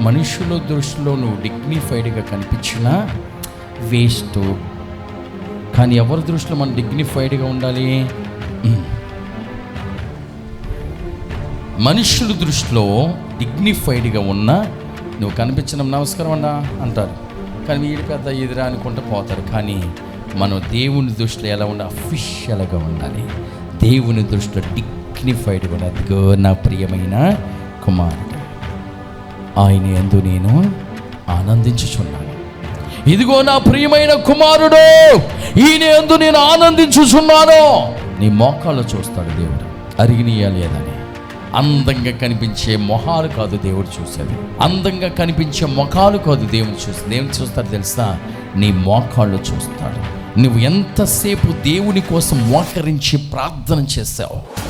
మనుషుల దృష్టిలో నువ్వు డిగ్నిఫైడ్గా కనిపించినా వేస్ట్ కానీ ఎవరి దృష్టిలో మనం డిగ్నిఫైడ్గా ఉండాలి? మనుషుల దృష్టిలో డిగ్నిఫైడ్గా ఉన్నా నువ్వు కనిపించడం నమస్కారం అన్నా అంటారు. కానీ వీడి పెద్ద ఎదురా అనుకుంటూ పోతారు. కానీ మనం దేవుని దృష్టిలో ఎలా ఉండాలి అఫిషియల్గా ఉండాలి. దేవుని దృష్టిలో డిగ్నిఫైడ్గా ఉండాలి. నా ప్రియమైన కుమారుడు. ఆయన ఎందు నేను ఆనందించుచున్నాను. ఇదిగో నా ప్రియమైన కుమారుడు ఈయన ఎందు నేను ఆనందించుచున్నాను. నీ మోకాళ్ళు చూస్తాడు దేవుడు అరిగినీయా లేదని అందంగా కనిపించే మొహాలు కాదు దేవుడు చూసేది. అందంగా కనిపించే ముఖాలు కాదు దేవుడు చూసేది. దేవుడు చూస్తాడు తెలుసా? నీ మోకాళ్ళు చూస్తాడు. నువ్వు ఎంతసేపు దేవుని కోసం మోకరించి ప్రార్థన చేసావు?